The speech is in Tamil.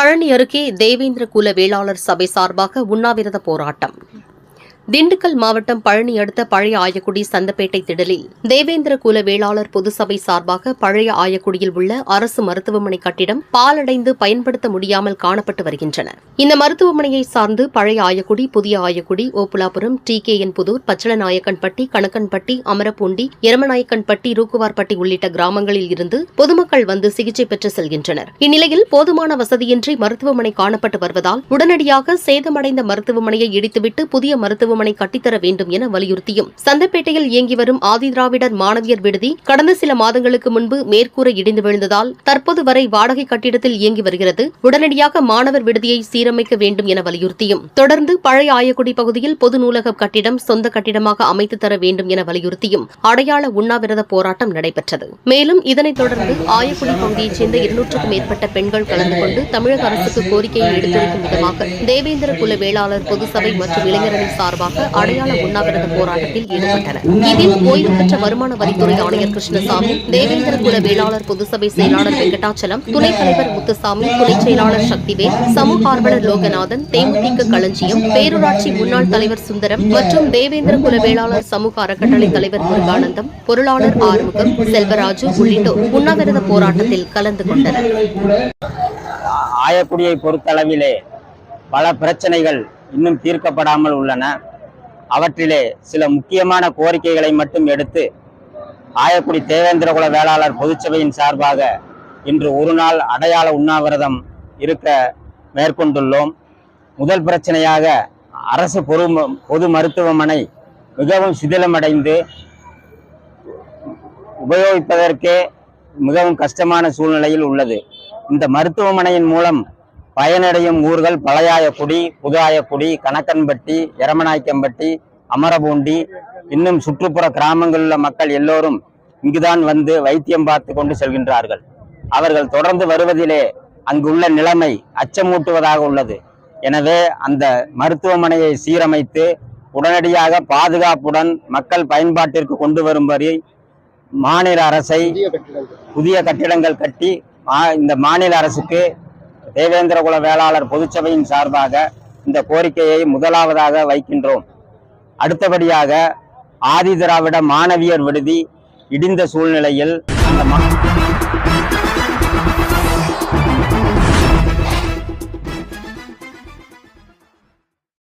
பழனி அருகே தேவேந்திர குல வேளாளர் சபை சார்பாக உண்ணாவிரத போராட்டம். திண்டுக்கல் மாவட்டம் பழனி அடுத்த பழைய ஆயக்குடி சந்தப்பேட்டை திடலில். தேவேந்திர குல வேளாளர் பொது சபை சார்பாக பழைய ஆயக்குடியில் உள்ள அரசு மருத்துவமனை கட்டிடம் பாலடைந்து பயன்படுத்த முடியாமல் காணப்பட்டு வருகின்றன. இந்த மருத்துவமனையை சார்ந்து பழைய ஆயக்குடி புதிய Ayakudi Oppulapuram T K N Pudur Pachalanayakkanpatti Kanakkanpatti Amarapoondi Eramanayakkanpatti Rookkuvarpatti உள்ளிட்ட கிராமங்களில் இருந்து பொதுமக்கள் வந்து சிகிச்சை பெற்று செல்கின்றனர். இந்நிலையில் போதுமான வசதியின்றி மருத்துவமனை காணப்பட்டு வருவதால் உடனடியாக சேதமடைந்த மருத்துவமனையை இடித்துவிட்டு புதிய மருத்துவமனை கட்டித்தர வேண்டும் என வலியுறுத்தியும். சந்தப்பேட்டையில் இயங்கி வரும் ஆதிதிராவிடர் மாணவியர் விடுதி கடந்த சில மாதங்களுக்கு முன்பு மேற்கூரை இடிந்து விழுந்ததால் தற்போது வரை வாடகை கட்டிடத்தில் இயங்கி வருகிறது. உடனடியாக மாணவர் விடுதியை சீரமைக்க வேண்டும் என வலியுறுத்தியும். தொடர்ந்து பழைய ஆயக்குடி பகுதியில் பொது நூலக கட்டிடம் சொந்த கட்டிடமாக அமைத்து தர வேண்டும் என வலியுறுத்தியும் அடையாள உண்ணாவிரத போராட்டம் நடைபெற்றது. மேலும் இதனைத் தொடர்ந்து ஆயக்குடி பகுதியைச் சேர்ந்த இருநூற்றுக்கும் மேற்பட்ட பெண்கள் கலந்து கொண்டு தமிழக அரசுக்கு கோரிக்கையை எடுத்துரைக்கும் விதமாக தேவேந்திர குல வேளாளர் பொதுசபை மற்றும் இளைஞரணி சார்பாக அடையாள உண்ணாவிரத போராட்டத்தில் ஈடுபட்டனர். இதில் ஓய்வு பெற்ற வருமான வரித்துறை ஆணையர் கிருஷ்ணசாமி தேவேந்திர குல வேளாளர் பொதுசபை செயலாளர் வெங்கடாச்சலம் துணைத் தலைவர் முத்துசாமி துணைச் செயலாளர் சக்திவேல் சமூக ஆர்வலர் லோகநாதன் தேமுதிக களஞ்சியம் பேரூராட்சி முன்னாள் தலைவர் சுந்தரம் மற்றும் தேவேந்திர குல வேளாளர் சமூக அறக்கட்டளை தலைவர் முருகானந்தம் பொருளாளர் ஆறுமுகம் செல்வராஜு உள்ளிட்டோர் உண்ணாவிரத போராட்டத்தில் கலந்து கொண்டனர். ஆயக்குடியை பொறுத்தளவிலே பல பிரச்சனைகள் இன்னும் தீர்க்கப்படாமல் உள்ளன. அவற்றிலே சில முக்கியமான கோரிக்கைகளை மட்டும் எடுத்து ஆயக்குடி தேவேந்திரகுல வேளாளர் பொதுச்சபையின் சார்பாக இன்று ஒரு நாள் அடையாள உண்ணாவிரதம் இருக்க மேற்கொண்டுள்ளோம். முதல் பிரச்சனையாக அரசு பொது பொது மருத்துவமனை மிகவும் சிதிலமடைந்து உபயோகிப்பதற்கே மிகவும் கஷ்டமான சூழ்நிலையில் உள்ளது. இந்த மருத்துவமனையின் மூலம் பயனடையும் ஊர்கள் பழையாயக்குடி புதாயக்குடி கணக்கன்பட்டி எரமநாய்க்கம்பட்டி அமரபூண்டி இன்னும் சுற்றுப்புற கிராமங்களில் உள்ள மக்கள் எல்லோரும் இங்குதான் வந்து வைத்தியம் பார்த்து கொண்டு செல்கின்றார்கள். அவர்கள் தொடர்ந்து வருவதிலே அங்குள்ள நிலைமை அச்சமூட்டுவதாக உள்ளது. எனவே அந்த மருத்துவமனையை சீரமைத்து உடனடியாக பாதுகாப்புடன் மக்கள் பயன்பாட்டிற்கு கொண்டு வரும்படி மாநில அரசை புதிய கட்டிடங்கள். கட்டி இந்த மாநில அரசுக்கு தேவேந்திரகுல வேளாளர் பொதுச்சபையின் சார்பாக இந்த கோரிக்கையை முதலாவதாக வைக்கின்றோம். அடுத்தபடியாக ஆதி திராவிட மாணவியர் விடுதி இடிந்த சூழ்நிலையில் அந்த